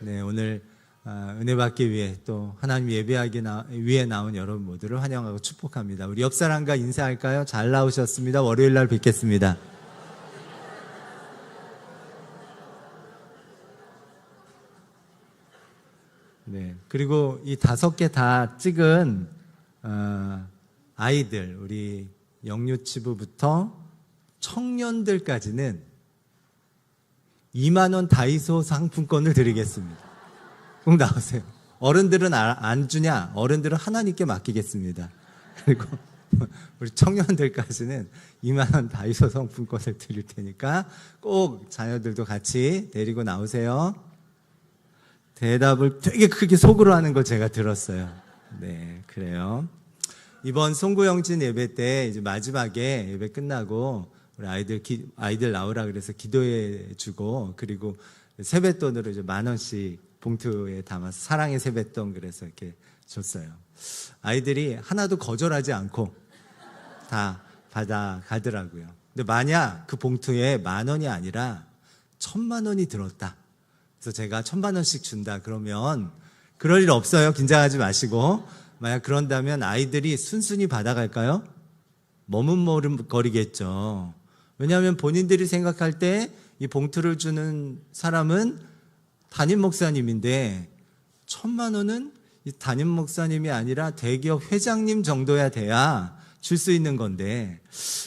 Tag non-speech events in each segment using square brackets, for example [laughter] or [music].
네, 오늘 아, 은혜 받기 위해 또 하나님 예배하기 나, 위해 나온 여러분 모두를 환영하고 축복합니다. 우리 옆 사람과 인사할까요? 잘 나오셨습니다. 월요일 날 뵙겠습니다. 네, 그리고 이 다섯 개 다 찍은 어, 아이들, 우리 영유치부부터 청년들까지는 2만 원 다이소 상품권을 드리겠습니다. 꼭 나오세요. 어른들은 아- 안 주냐? 어른들은 하나님께 맡기겠습니다. 그리고 [laughs] 우리 청년들까지는 2만 원 다이소 상품권을 드릴 테니까 꼭 자녀들도 같이 데리고 나오세요. 대답을 되게 크게 속으로 하는 걸 제가 들었어요. 네, 그래요. 이번 송구영진 예배 때 이제 마지막에 예배 끝나고 우리 아이들 기- 아이들 나오라 그래서 기도해 주고 그리고 세뱃돈으로 이제 만 원씩 봉투에 담아서 사랑의 세뱃돈 그래서 이렇게 줬어요. 아이들이 하나도 거절하지 않고 다 받아 가더라고요. 근데 만약 그 봉투에 만 원이 아니라 천만 원이 들었다. 그래서 제가 천만 원씩 준다 그러면 그럴 일 없어요. 긴장하지 마시고 만약 그런다면 아이들이 순순히 받아갈까요? 머뭇머뭇거리겠죠. 왜냐하면 본인들이 생각할 때 이 봉투를 주는 사람은 담임 목사님인데 천만 원은 이 담임 목사님이 아니라 대기업 회장님 정도야 돼야 줄 수 있는 건데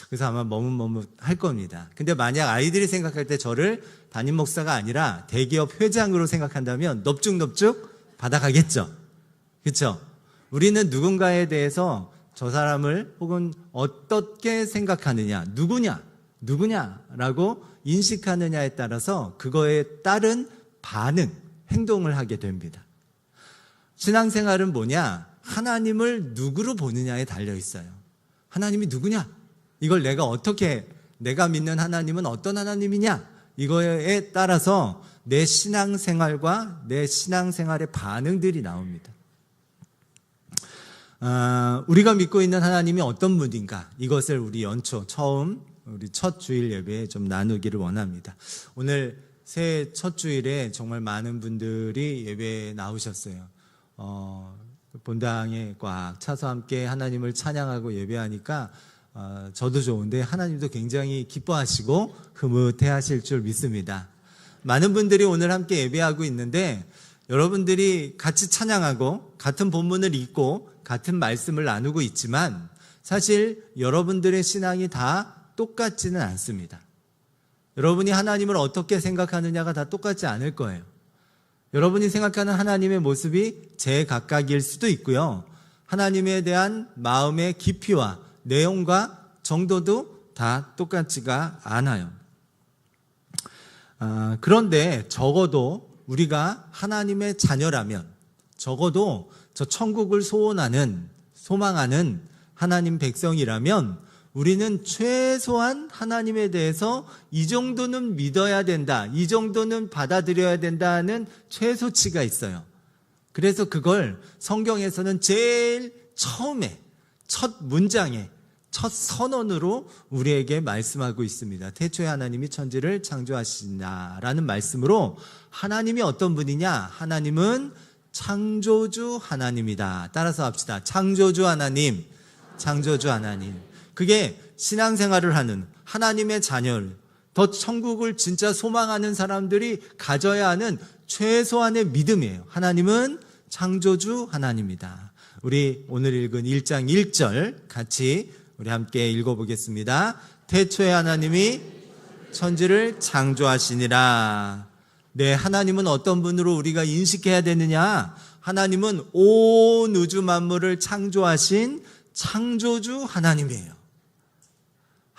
그래서 아마 머뭇머뭇 할 겁니다. 근데 만약 아이들이 생각할 때 저를 담임 목사가 아니라 대기업 회장으로 생각한다면 넙죽넙죽 받아가겠죠. 그렇죠? 우리는 누군가에 대해서 저 사람을 혹은 어떻게 생각하느냐, 누구냐, 누구냐라고 인식하느냐에 따라서 그거에 따른 반응, 행동을 하게 됩니다. 신앙생활은 뭐냐? 하나님을 누구로 보느냐에 달려 있어요. 하나님이 누구냐? 이걸 내가 어떻게, 내가 믿는 하나님은 어떤 하나님이냐? 이거에 따라서 내 신앙생활과 내 신앙생활의 반응들이 나옵니다. 아, 우리가 믿고 있는 하나님이 어떤 분인가? 이것을 우리 연초 처음 우리 첫 주일 예배에 좀 나누기를 원합니다. 오늘 새해 첫 주일에 정말 많은 분들이 예배에 나오셨어요. 어, 본당에 꽉 차서 함께 하나님을 찬양하고 예배하니까 어, 저도 좋은데 하나님도 굉장히 기뻐하시고 흐뭇해하실 줄 믿습니다. 많은 분들이 오늘 함께 예배하고 있는데 여러분들이 같이 찬양하고 같은 본문을 읽고 같은 말씀을 나누고 있지만 사실 여러분들의 신앙이 다 똑같지는 않습니다. 여러분이 하나님을 어떻게 생각하느냐가 다 똑같지 않을 거예요. 여러분이 생각하는 하나님의 모습이 제 각각일 수도 있고요. 하나님에 대한 마음의 깊이와 내용과 정도도 다 똑같지가 않아요. 아, 그런데 적어도 우리가 하나님의 자녀라면 적어도 저 천국을 소원하는 소망하는 하나님 백성이라면 우리는 최소한 하나님에 대해서 이 정도는 믿어야 된다. 이 정도는 받아들여야 된다는 최소치가 있어요. 그래서 그걸 성경에서는 제일 처음에 첫 문장에 첫 선언으로 우리에게 말씀하고 있습니다. 태초에 하나님이 천지를 창조하시나라는 말씀으로 하나님이 어떤 분이냐? 하나님은 창조주 하나님이다. 따라서 합시다. 창조주 하나님, 창조주 하나님. 그게 신앙생활을 하는 하나님의 자녀를 더 천국을 진짜 소망하는 사람들이 가져야 하는 최소한의 믿음이에요. 하나님은 창조주 하나님이다. 우리 오늘 읽은 1장 1절 같이 우리 함께 읽어보겠습니다. 태초에 하나님이 천지를 창조하시니라. 네, 하나님은 어떤 분으로 우리가 인식해야 되느냐? 하나님은 온 우주 만물을 창조하신 창조주 하나님이에요.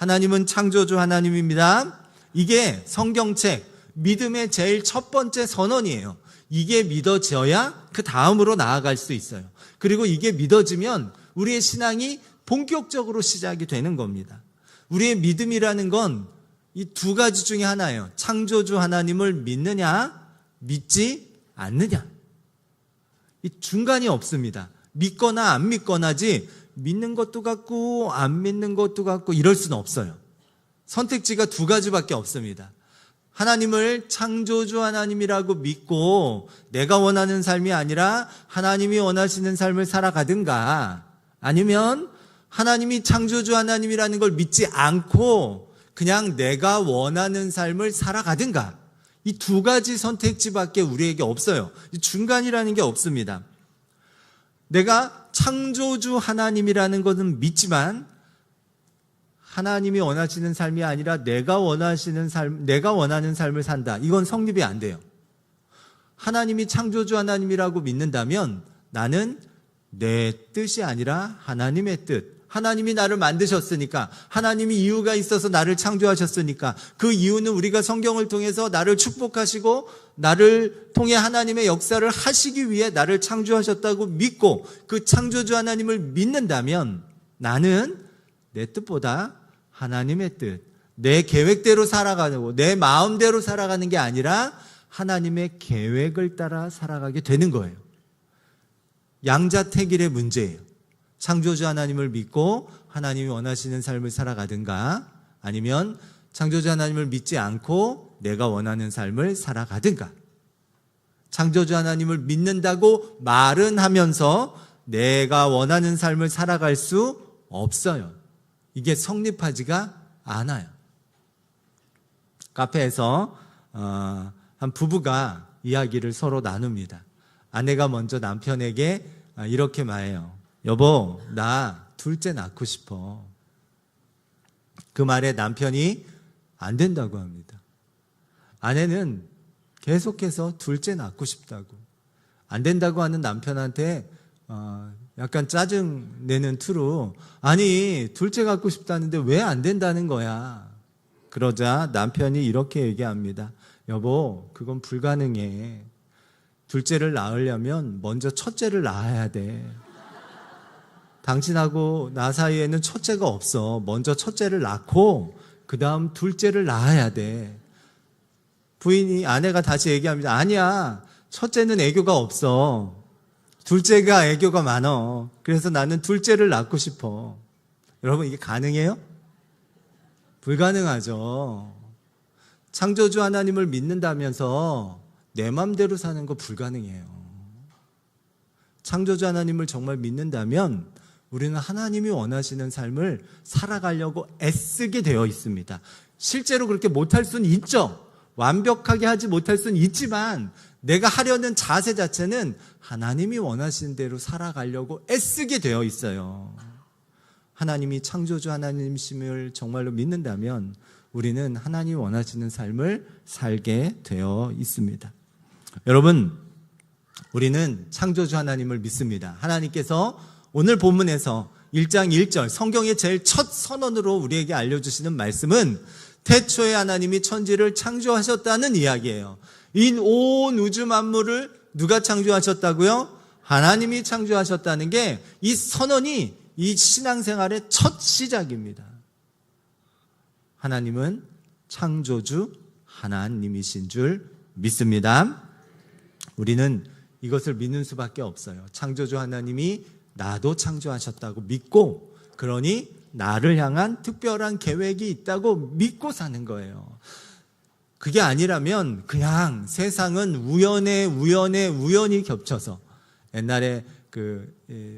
하나님은 창조주 하나님입니다. 이게 성경책 믿음의 제일 첫 번째 선언이에요. 이게 믿어져야 그 다음으로 나아갈 수 있어요. 그리고 이게 믿어지면 우리의 신앙이 본격적으로 시작이 되는 겁니다. 우리의 믿음이라는 건 이 두 가지 중에 하나예요. 창조주 하나님을 믿느냐, 믿지 않느냐. 이 중간이 없습니다. 믿거나 안 믿거나지 믿는 것도 같고 안 믿는 것도 같고 이럴 수는 없어요. 선택지가 두 가지밖에 없습니다. 하나님을 창조주 하나님이라고 믿고 내가 원하는 삶이 아니라 하나님이 원하시는 삶을 살아가든가 아니면 하나님이 창조주 하나님이라는 걸 믿지 않고 그냥 내가 원하는 삶을 살아가든가 이 두 가지 선택지밖에 우리에게 없어요. 이 중간이라는 게 없습니다. 내가 창조주 하나님이라는 것은 믿지만 하나님이 원하시는 삶이 아니라 내가 원하시는 삶, 내가 원하는 삶을 산다. 이건 성립이 안 돼요. 하나님이 창조주 하나님이라고 믿는다면 나는 내 뜻이 아니라 하나님의 뜻. 하나님이 나를 만드셨으니까, 하나님이 이유가 있어서 나를 창조하셨으니까, 그 이유는 우리가 성경을 통해서 나를 축복하시고, 나를 통해 하나님의 역사를 하시기 위해 나를 창조하셨다고 믿고, 그 창조주 하나님을 믿는다면, 나는 내 뜻보다 하나님의 뜻, 내 계획대로 살아가고, 내 마음대로 살아가는 게 아니라, 하나님의 계획을 따라 살아가게 되는 거예요. 양자택일의 문제예요. 창조주 하나님을 믿고 하나님이 원하시는 삶을 살아가든가 아니면 창조주 하나님을 믿지 않고 내가 원하는 삶을 살아가든가 창조주 하나님을 믿는다고 말은 하면서 내가 원하는 삶을 살아갈 수 없어요. 이게 성립하지가 않아요. 카페에서 어, 한 부부가 이야기를 서로 나눕니다. 아내가 먼저 남편에게 아, 이렇게 말해요. 여보, 나 둘째 낳고 싶어. 그 말에 남편이 안 된다고 합니다. 아내는 계속해서 둘째 낳고 싶다고. 안 된다고 하는 남편한테 어, 약간 짜증 내는 투로 아니 둘째 갖고 싶다는데 왜 안 된다는 거야. 그러자 남편이 이렇게 얘기합니다. 여보, 그건 불가능해. 둘째를 낳으려면 먼저 첫째를 낳아야 돼. 당신하고 나 사이에는 첫째가 없어. 먼저 첫째를 낳고 그 다음 둘째를 낳아야 돼. 부인이 아내가 다시 얘기합니다. 아니야. 첫째는 애교가 없어. 둘째가 애교가 많어. 그래서 나는 둘째를 낳고 싶어. 여러분 이게 가능해요? 불가능하죠. 창조주 하나님을 믿는다면서 내 맘대로 사는 거 불가능해요. 창조주 하나님을 정말 믿는다면 우리는 하나님이 원하시는 삶을 살아가려고 애쓰게 되어 있습니다. 실제로 그렇게 못할 수는 있죠. 완벽하게 하지 못할 수는 있지만 내가 하려는 자세 자체는 하나님이 원하시는 대로 살아가려고 애쓰게 되어 있어요. 하나님이 창조주 하나님심을 정말로 믿는다면 우리는 하나님이 원하시는 삶을 살게 되어 있습니다. 여러분, 우리는 창조주 하나님을 믿습니다. 하나님께서 오늘 본문에서 1장 1절 성경의 제일 첫 선언으로 우리에게 알려주시는 말씀은 태초에 하나님이 천지를 창조하셨다는 이야기예요. 이 온 우주 만물을 누가 창조하셨다고요? 하나님이 창조하셨다는 게 이 선언이 이 신앙생활의 첫 시작입니다. 하나님은 창조주 하나님이신 줄 믿습니다. 우리는 이것을 믿는 수밖에 없어요. 창조주 하나님이 나도 창조하셨다고 믿고 그러니 나를 향한 특별한 계획이 있다고 믿고 사는 거예요. 그게 아니라면 그냥 세상은 우연에 우연에 우연히 겹쳐서 옛날에 그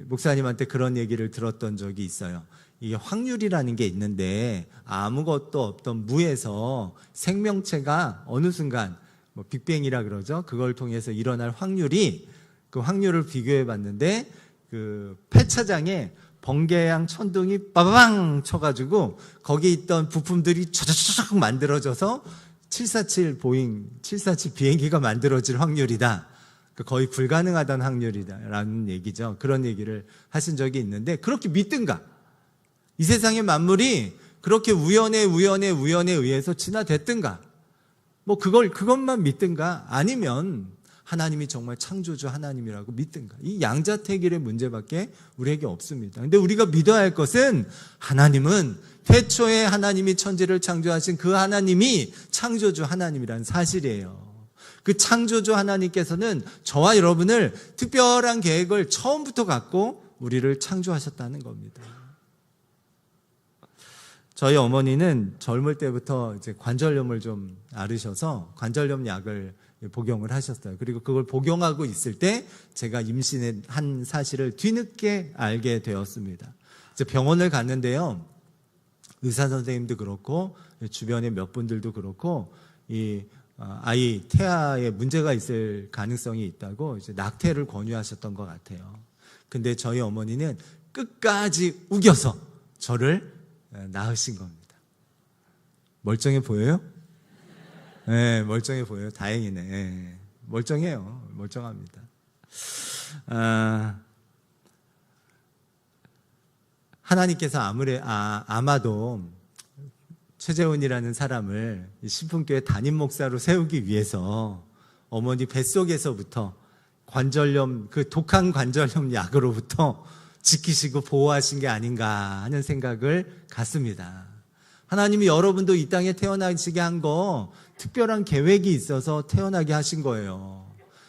목사님한테 그런 얘기를 들었던 적이 있어요. 이게 확률이라는 게 있는데 아무것도 없던 무에서 생명체가 어느 순간 뭐 빅뱅이라 그러죠. 그걸 통해서 일어날 확률이 그 확률을 비교해 봤는데 그 폐차장에 번개양 천둥이 빠방 쳐가지고 거기 있던 부품들이 촤촤촤 만들어져서 747 보잉 747 비행기가 만들어질 확률이다. 그 거의 불가능하다는 확률이다라는 얘기죠. 그런 얘기를 하신 적이 있는데 그렇게 믿든가 이 세상의 만물이 그렇게 우연에 우연에 우연에 의해서 진화됐든가 뭐 그걸 그것만 믿든가 아니면 하나님이 정말 창조주 하나님이라고 믿든가. 이 양자택일의 문제밖에 우리에게 없습니다. 근데 우리가 믿어야 할 것은 하나님은 태초에 하나님이 천지를 창조하신 그 하나님이 창조주 하나님이라는 사실이에요. 그 창조주 하나님께서는 저와 여러분을 특별한 계획을 처음부터 갖고 우리를 창조하셨다는 겁니다. 저희 어머니는 젊을 때부터 이제 관절염을 좀 앓으셔서 관절염 약을 복용을 하셨어요. 그리고 그걸 복용하고 있을 때 제가 임신한 사실을 뒤늦게 알게 되었습니다. 병원을 갔는데요. 의사 선생님도 그렇고 주변의 몇 분들도 그렇고 이 어, 아이 태아에 문제가 있을 가능성이 있다고 이제 낙태를 권유하셨던 것 같아요. 근데 저희 어머니는 끝까지 우겨서 저를 낳으신 겁니다. 멀쩡해 보여요? 네, 멀쩡해 보여요. 다행이네. 네, 멀쩡해요. 멀쩡합니다. 아, 하나님께서 아무래, 아, 아마도 최재훈이라는 사람을 신풍교회 담임 목사로 세우기 위해서 어머니 뱃속에서부터 관절염, 그 독한 관절염 약으로부터 지키시고 보호하신 게 아닌가 하는 생각을 갖습니다. 하나님이 여러분도 이 땅에 태어나시게 한 거 특별한 계획이 있어서 태어나게 하신 거예요.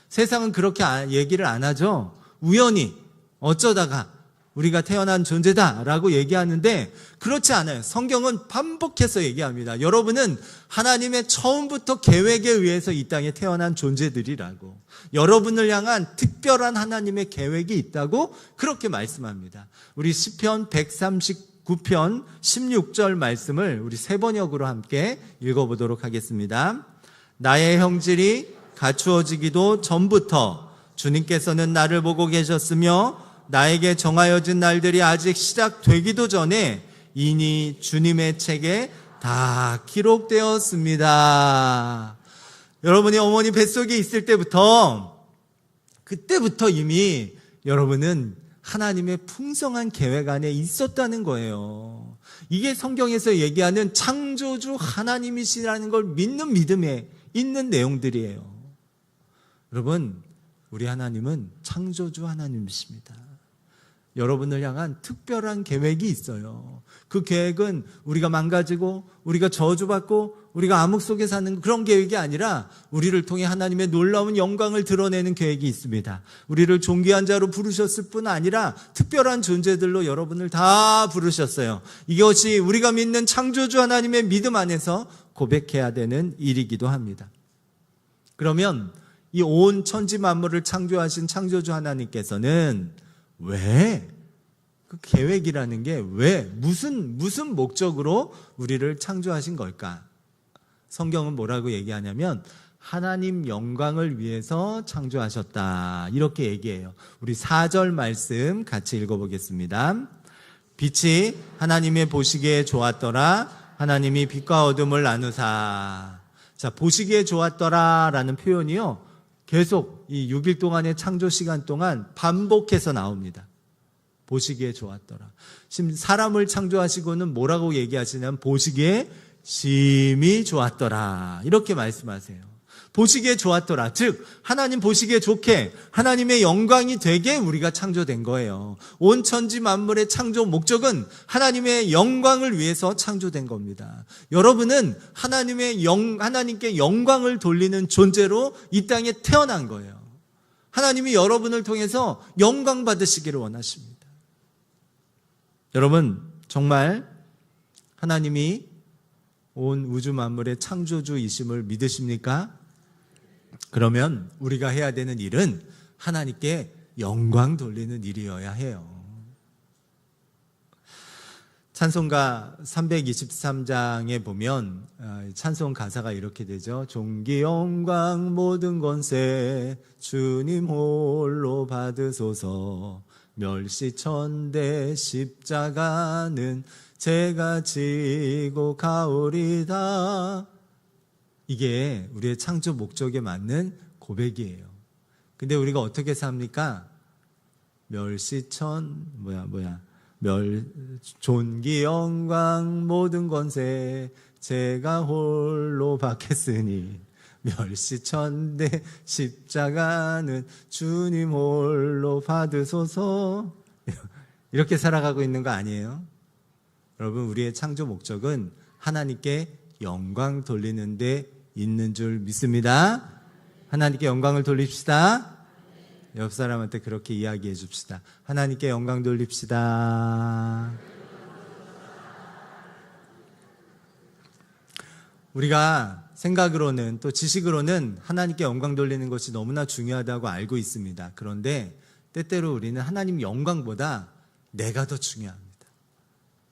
세상은 그렇게 아, 얘기를 안 하죠. 우연히 어쩌다가 우리가 태어난 존재다라고 얘기하는데 그렇지 않아요. 성경은 반복해서 얘기합니다. 여러분은 하나님의 처음부터 계획에 의해서 이 땅에 태어난 존재들이라고. 여러분을 향한 특별한 하나님의 계획이 있다고 그렇게 말씀합니다. 우리 시편 139 편 16절 말씀을 우리 세 번역으로 함께 읽어보도록 하겠습니다. 나의 형질이 갖추어지기도 전부터 주님께서는 나를 보고 계셨으며 나에게 정하여진 날들이 아직 시작되기도 전에 이니 주님의 책에 다 기록되었습니다. 여러분이 어머니 뱃속에 있을 때부터 그때부터 이미 여러분은 하나님의 풍성한 계획 안에 있었다는 거예요. 이게 성경에서 얘기하는 창조주 하나님이시라는 걸 믿는 믿음에 있는 내용들이에요. 여러분, 우리 하나님은 창조주 하나님이십니다. 여러분을 향한 특별한 계획이 있어요. 그 계획은 우리가 망가지고 우리가 저주받고 우리가 암흑 속에 사는 그런 계획이 아니라 우리를 통해 하나님의 놀라운 영광을 드러내는 계획이 있습니다. 우리를 존귀한 자로 부르셨을 뿐 아니라 특별한 존재들로 여러분을 다 부르셨어요. 이것이 우리가 믿는 창조주 하나님의 믿음 안에서 고백해야 되는 일이기도 합니다. 그러면 이 온 천지 만물을 창조하신 창조주 하나님께서는 왜? 그 계획이라는 게 왜? 무슨, 무슨 목적으로 우리를 창조하신 걸까? 성경은 뭐라고 얘기하냐면, 하나님 영광을 위해서 창조하셨다. 이렇게 얘기해요. 우리 4절 말씀 같이 읽어보겠습니다. 빛이 하나님의 보시기에 좋았더라. 하나님이 빛과 어둠을 나누사. 자, 보시기에 좋았더라. 라는 표현이요. 계속 이 6일 동안의 창조 시간 동안 반복해서 나옵니다. 보시기에 좋았더라. 지금 사람을 창조하시고는 뭐라고 얘기하시냐면 보시기에 심히 좋았더라. 이렇게 말씀하세요. 보시기에 좋았더라. 즉, 하나님 보시기에 좋게 하나님의 영광이 되게 우리가 창조된 거예요. 온 천지 만물의 창조 목적은 하나님의 영광을 위해서 창조된 겁니다. 여러분은 하나님의 영, 하나님께 영광을 돌리는 존재로 이 땅에 태어난 거예요. 하나님이 여러분을 통해서 영광 받으시기를 원하십니다. 여러분, 정말 하나님이 온 우주 만물의 창조주이심을 믿으십니까? 그러면 우리가 해야 되는 일은 하나님께 영광 돌리는 일이어야 해요. 찬송가 323장에 보면 어, 찬송 가사가 이렇게 되죠. 종기 영광 모든 권세 주님 홀로 받으소서 멸시천대 십자가는 제가 지고 가오리다 이게 우리의 창조 목적에 맞는 고백이에요. 근데 우리가 어떻게 삽니까? 멸시천 뭐야 뭐야 멸 존귀 영광 모든 권세 제가 홀로 받겠으니 멸시천대 십자가는 주님 홀로 받으소서 이렇게 살아가고 있는 거 아니에요? 여러분 우리의 창조 목적은 하나님께 영광 돌리는 데 있는 줄 믿습니다. 하나님께 영광을 돌립시다. 옆 사람한테 그렇게 이야기해 줍시다. 하나님께 영광 돌립시다. 우리가 생각으로는 또 지식으로는 하나님께 영광 돌리는 것이 너무나 중요하다고 알고 있습니다. 그런데 때때로 우리는 하나님 영광보다 내가 더 중요합니다.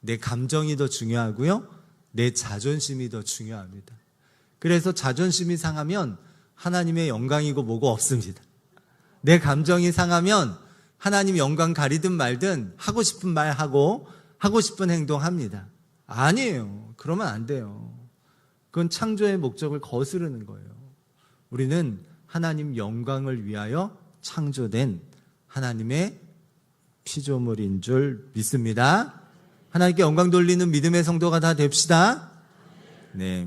내 감정이 더 중요하고요. 내 자존심이 더 중요합니다. 그래서 자존심이 상하면 하나님의 영광이고 뭐고 없습니다. 내 감정이 상하면 하나님 영광 가리든 말든 하고 싶은 말 하고 하고 싶은 행동 합니다. 아니에요. 그러면 안 돼요. 그건 창조의 목적을 거스르는 거예요. 우리는 하나님 영광을 위하여 창조된 하나님의 피조물인 줄 믿습니다. 하나님께 영광 돌리는 믿음의 성도가 다 됩시다. 네.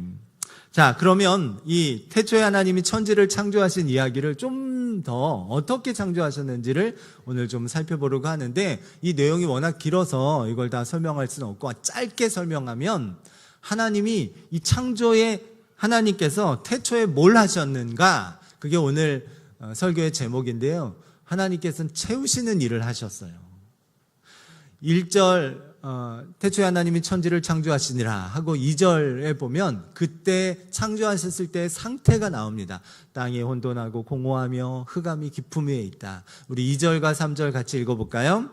자, 그러면 이 태초에 하나님이 천지를 창조하신 이야기를 좀 더 어떻게 창조하셨는지를 오늘 좀 살펴보려고 하는데 이 내용이 워낙 길어서 이걸 다 설명할 수는 없고 짧게 설명하면 하나님이 이 창조에 하나님께서 태초에 뭘 하셨는가 그게 오늘 어, 설교의 제목인데요. 하나님께서는 채우시는 일을 하셨어요. 1절 어, 태초에 하나님이 천지를 창조하시니라 하고 2절에 보면 그때 창조하셨을 때 상태가 나옵니다. 땅이 혼돈하고 공허하며 흑암이 깊음 위에 있다. 우리 2절과 3절 같이 읽어볼까요?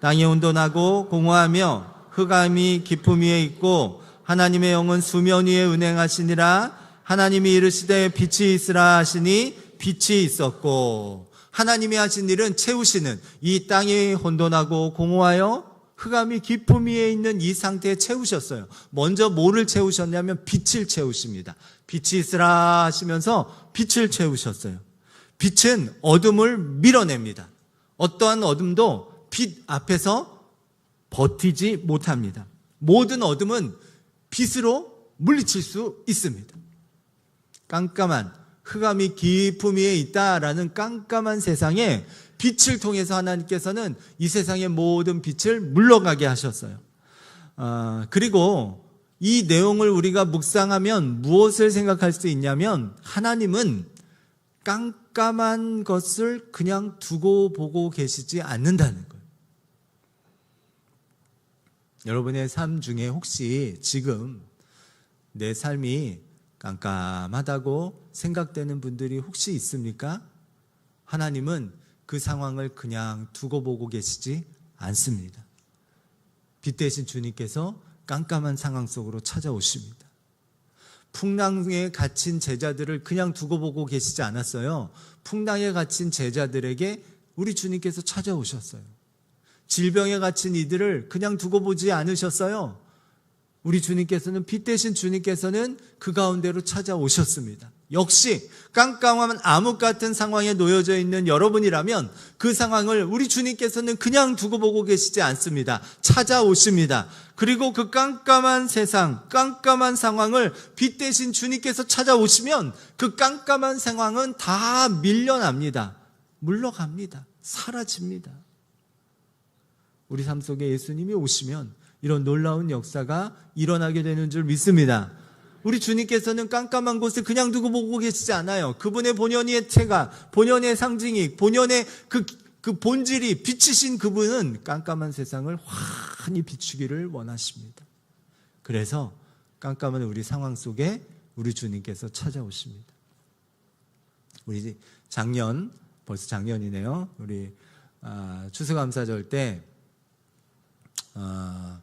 땅이 혼돈하고 공허하며 흑암이 깊음 위에 있고 하나님의 영은 수면 위에 운행하시니라 하나님이 이르시되 빛이 있으라 하시니 빛이 있었고 하나님이 하신 일은 채우시는 이 땅이 혼돈하고 공허하여 흑암이 깊음 위에 있는 이 상태에 채우셨어요. 먼저 뭐를 채우셨냐면 빛을 채우십니다. 빛이 있으라 하시면서 빛을 채우셨어요. 빛은 어둠을 밀어냅니다. 어떠한 어둠도 빛 앞에서 버티지 못합니다. 모든 어둠은 빛으로 물리칠 수 있습니다. 깜깜한 흑암이 깊음 위에 있다라는 깜깜한 세상에 빛을 통해서 하나님께서는 이 세상의 모든 빛을 물러가게 하셨어요. 어, 그리고 이 내용을 우리가 묵상하면 무엇을 생각할 수 있냐면 하나님은 깜깜한 것을 그냥 두고 보고 계시지 않는다는 거예요. 여러분의 삶 중에 혹시 지금 내 삶이 깜깜하다고 생각되는 분들이 혹시 있습니까? 하나님은 그 상황을 그냥 두고 보고 계시지 않습니다. 빛 대신 주님께서 깜깜한 상황 속으로 찾아오십니다. 풍랑에 갇힌 제자들을 그냥 두고 보고 계시지 않았어요. 풍랑에 갇힌 제자들에게 우리 주님께서 찾아오셨어요. 질병에 갇힌 이들을 그냥 두고 보지 않으셨어요. 우리 주님께서는 빛 대신 주님께서는 그 가운데로 찾아오셨습니다. 역시 깜깜한 암흑 같은 상황에 놓여져 있는 여러분이라면 그 상황을 우리 주님께서는 그냥 두고 보고 계시지 않습니다. 찾아오십니다. 그리고 그 깜깜한 세상, 깜깜한 상황을 빛 대신 주님께서 찾아오시면 그 깜깜한 상황은 다 밀려납니다. 물러갑니다. 사라집니다. 우리 삶 속에 예수님이 오시면 이런 놀라운 역사가 일어나게 되는 줄 믿습니다. 우리 주님께서는 깜깜한 곳을 그냥 두고 보고 계시지 않아요. 그분의 본연의 체가, 본연의 상징이, 본연의 그, 그 본질이 비치신 그분은 깜깜한 세상을 환히 비추기를 원하십니다. 그래서 깜깜한 우리 상황 속에 우리 주님께서 찾아오십니다. 우리 작년, 벌써 작년이네요. 우리 아, 추수감사절 때 아,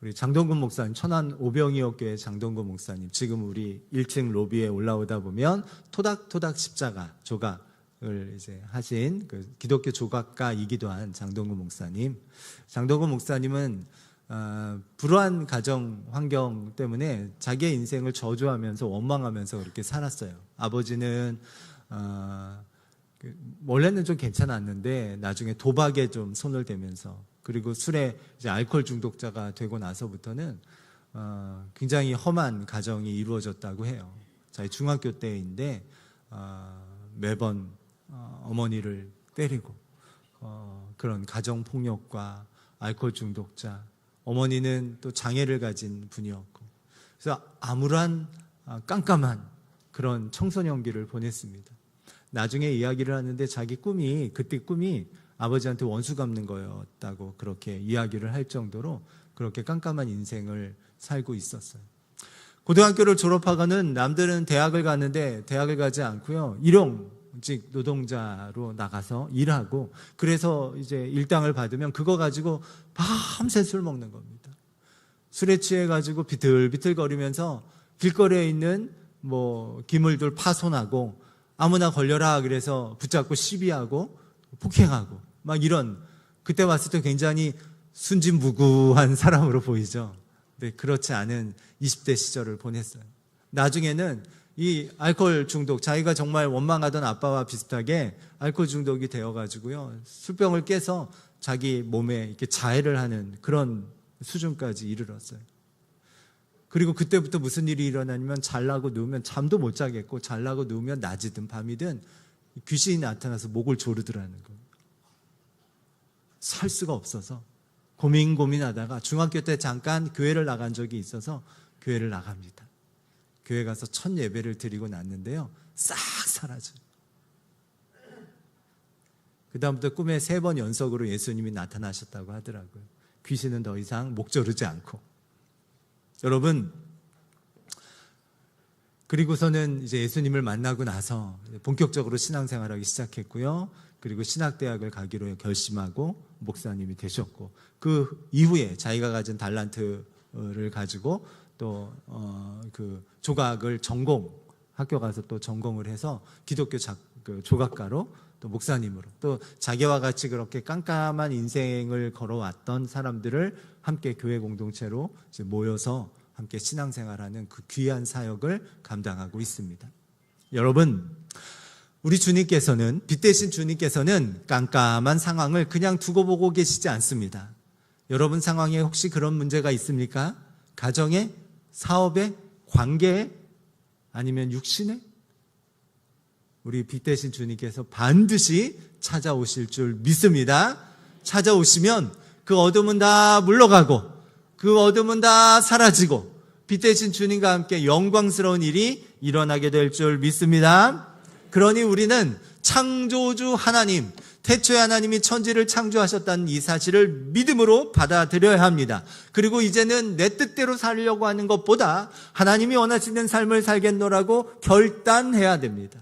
우리 장동근 목사님, 천안 오병이어 교회 장동근 목사님, 지금 우리 1층 로비에 올라오다 보면 토닥토닥 십자가 조각을 이제 하신 그 기독교 조각가이기도 한 장동근 목사님. 장동근 목사님은 어, 불우한 가정 환경 때문에 자기의 인생을 저주하면서 원망하면서 그렇게 살았어요. 아버지는 어, 그 원래는 좀 괜찮았는데 나중에 도박에 좀 손을 대면서 그리고 술에 이제 알코올 중독자가 되고 나서부터는 어, 굉장히 험한 가정이 이루어졌다고 해요. 자기 중학교 때인데 어, 매번 어, 어머니를 때리고 어, 그런 가정 폭력과 알코올 중독자 어머니는 또 장애를 가진 분이었고 그래서 암울한 어, 깜깜한 그런 청소년기를 보냈습니다. 나중에 이야기를 하는데 자기 꿈이 그때 꿈이 아버지한테 원수 갚는 거였다고 그렇게 이야기를 할 정도로 그렇게 깜깜한 인생을 살고 있었어요. 고등학교를 졸업하고는 남들은 대학을 갔는데 대학을 가지 않고요. 일용 즉 노동자로 나가서 일하고 그래서 이제 일당을 받으면 그거 가지고 밤새 술 먹는 겁니다. 술에 취해 가지고 비틀비틀 거리면서 길거리에 있는 뭐 기물들 파손하고 아무나 걸려라 그래서 붙잡고 시비하고 폭행하고 막 이런 그때 봤을 때 굉장히 순진무구한 [laughs] 사람으로 보이죠. 네, 그렇지 않은 20대 시절을 보냈어요. 나중에는 이 알코올 중독, 자기가 정말 원망하던 아빠와 비슷하게 알코올 중독이 되어가지고요. 술병을 깨서 자기 몸에 이렇게 자해를 하는 그런 수준까지 이르렀어요. 그리고 그때부터 무슨 일이 일어나냐면 잘나고 누우면 잠도 못 자겠고 잘나고 누우면 낮이든 밤이든 귀신이 나타나서 목을 조르더라는 거예요. 살 수가 없어서 고민 고민하다가 중학교 때 잠깐 교회를 나간 적이 있어서 교회를 나갑니다. 교회 가서 첫 예배를 드리고 났는데요. 싹 사라져요. 그다음부터 꿈에 세 번 연속으로 예수님이 나타나셨다고 하더라고요. 귀신은 더 이상 목 조르지 않고. 여러분, 그리고서는 이제 예수님을 만나고 나서 본격적으로 신앙생활하기 시작했고요. 그리고 신학대학을 가기로 결심하고 목사님이 되셨고 그 이후에 자기가 가진 달란트를 가지고 또어그 조각을 전공 학교 가서 또 전공을 해서 기독교 작, 그 조각가로 또 목사님으로 또 자기와 같이 그렇게 깜깜한 인생을 걸어왔던 사람들을 함께 교회 공동체로 모여서 함께 신앙생활하는 그 귀한 사역을 감당하고 있습니다. 여러분, 우리 주님께서는 빛 대신 주님께서는 깜깜한 상황을 그냥 두고 보고 계시지 않습니다. 여러분 상황에 혹시 그런 문제가 있습니까? 가정에, 사업에, 관계에, 아니면 육신에? 우리 빛 대신 주님께서 반드시 찾아오실 줄 믿습니다. 찾아오시면 그 어둠은 다 물러가고 그 어둠은 다 사라지고 빛 대신 주님과 함께 영광스러운 일이 일어나게 될 줄 믿습니다. 그러니 우리는 창조주 하나님, 태초에 하나님이 천지를 창조하셨다는 이 사실을 믿음으로 받아들여야 합니다. 그리고 이제는 내 뜻대로 살려고 하는 것보다 하나님이 원하시는 삶을 살겠노라고 결단해야 됩니다.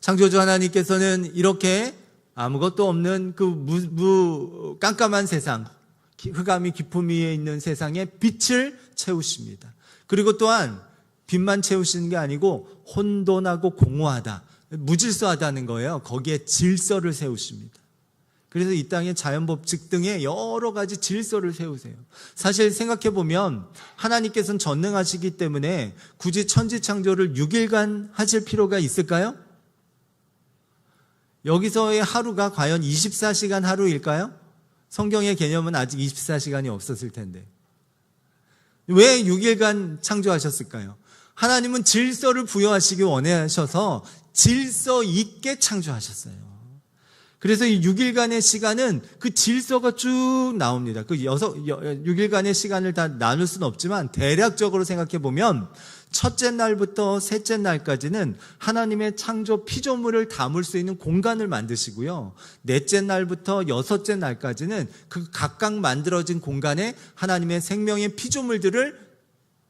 창조주 하나님께서는 이렇게 아무것도 없는 그 무, 무, 깜깜한 세상, 흑암이 깊음 위에 있는 세상에 빛을 채우십니다. 그리고 또한 빛만 채우시는 게 아니고 혼돈하고 공허하다, 무질서하다는 거예요. 거기에 질서를 세우십니다. 그래서 이 땅의 자연 법칙 등의 여러 가지 질서를 세우세요. 사실 생각해 보면 하나님께서는 전능하시기 때문에 굳이 천지 창조를 6일간 하실 필요가 있을까요? 여기서의 하루가 과연 24시간 하루일까요? 성경의 개념은 아직 24시간이 없었을 텐데. 왜 6일간 창조하셨을까요? 하나님은 질서를 부여하시기 원하셔서 질서 있게 창조하셨어요. 그래서 이 6일간의 시간은 그 질서가 쭉 나옵니다. 그 여섯, 6일간의 시간을 다 나눌 수는 없지만 대략적으로 생각해 보면 첫째 날부터 셋째 날까지는 하나님의 창조 피조물을 담을 수 있는 공간을 만드시고요. 넷째 날부터 여섯째 날까지는 그 각각 만들어진 공간에 하나님의 생명의 피조물들을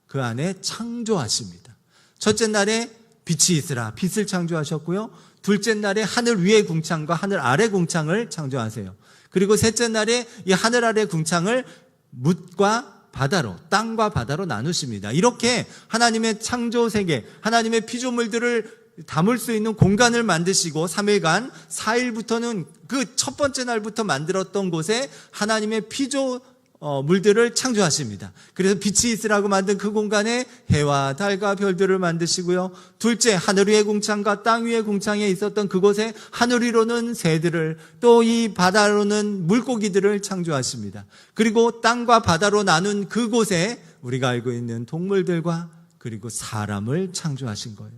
그 안에 창조하십니다. 첫째 날에 빛이 있으라 빛을 창조하셨고요. 둘째 날에 하늘 위의 궁창과 하늘 아래 궁창을 창조하세요. 그리고 셋째 날에 이 하늘 아래 궁창을 묻과 바다로 땅과 바다로 나누십니다. 이렇게 하나님의 창조 세계, 하나님의 피조물들을 담을 수 있는 공간을 만드시고 3일간 4일부터는 그 첫 번째 날부터 만들었던 곳에 하나님의 피조 어, 물들을 창조하십니다. 그래서 빛이 있으라고 만든 그 공간에 해와 달과 별들을 만드시고요. 둘째, 하늘 위의 궁창과 땅 위의 궁창에 있었던 그곳에 하늘 위로는 새들을 또 이 바다로는 물고기들을 창조하십니다. 그리고 땅과 바다로 나눈 그곳에 우리가 알고 있는 동물들과 그리고 사람을 창조하신 거예요.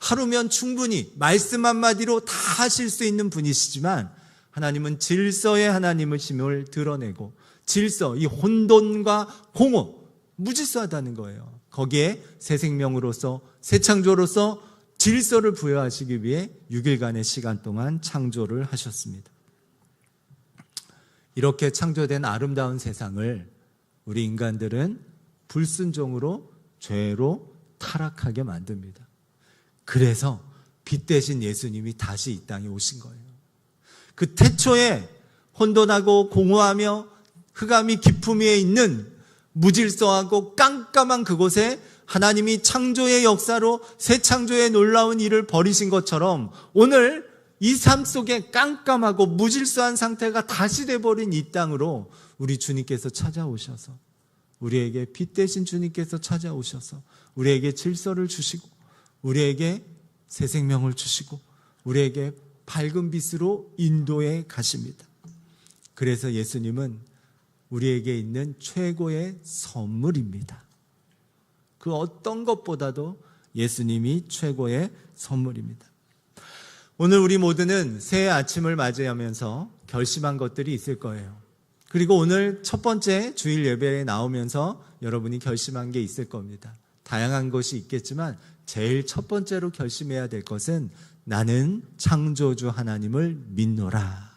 하루면 충분히 말씀 한마디로 다 하실 수 있는 분이시지만 하나님은 질서의 하나님의심을 드러내고 질서, 이 혼돈과 공허, 무질서하다는 거예요. 거기에 새 생명으로서, 새 창조로서 질서를 부여하시기 위해 6일간의 시간 동안 창조를 하셨습니다. 이렇게 창조된 아름다운 세상을 우리 인간들은 불순종으로 죄로 타락하게 만듭니다. 그래서 빛 대신 예수님이 다시 이 땅에 오신 거예요. 그 태초에 혼돈하고 공허하며 흑암이 깊음 위에 있는 무질서하고 깜깜한 그곳에 하나님이 창조의 역사로 새 창조의 놀라운 일을 벌이신 것처럼 오늘 이 삶 속에 깜깜하고 무질서한 상태가 다시 돼버린 이 땅으로 우리 주님께서 찾아오셔서 우리에게 빛 대신 주님께서 찾아오셔서 우리에게 질서를 주시고 우리에게 새 생명을 주시고 우리에게 밝은 빛으로 인도해 가십니다. 그래서 예수님은 우리에게 있는 최고의 선물입니다. 그 어떤 것보다도 예수님이 최고의 선물입니다. 오늘 우리 모두는 새해 아침을 맞이하면서 결심한 것들이 있을 거예요. 그리고 오늘 첫 번째 주일 예배에 나오면서 여러분이 결심한 게 있을 겁니다. 다양한 것이 있겠지만 제일 첫 번째로 결심해야 될 것은 나는 창조주 하나님을 믿노라.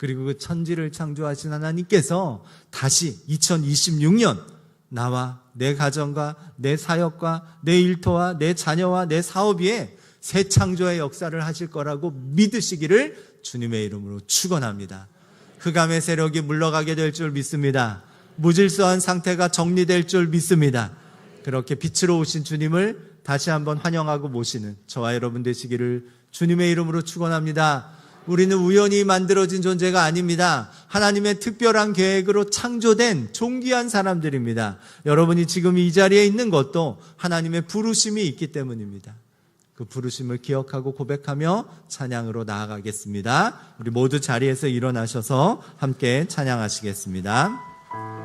그리고 그 천지를 창조하신 하나님께서 다시 2026년 나와 내 가정과 내 사역과 내 일터와 내 자녀와 내 사업 위에 새 창조의 역사를 하실 거라고 믿으시기를 주님의 이름으로 축원합니다. 흑암의 세력이 물러가게 될 줄 믿습니다. 무질서한 상태가 정리될 줄 믿습니다. 그렇게 빛으로 오신 주님을 다시 한번 환영하고 모시는 저와 여러분 되시기를 주님의 이름으로 축원합니다. 우리는 우연히 만들어진 존재가 아닙니다. 하나님의 특별한 계획으로 창조된 존귀한 사람들입니다. 여러분이 지금 이 자리에 있는 것도 하나님의 부르심이 있기 때문입니다. 그 부르심을 기억하고 고백하며 찬양으로 나아가겠습니다. 우리 모두 자리에서 일어나셔서 함께 찬양하시겠습니다.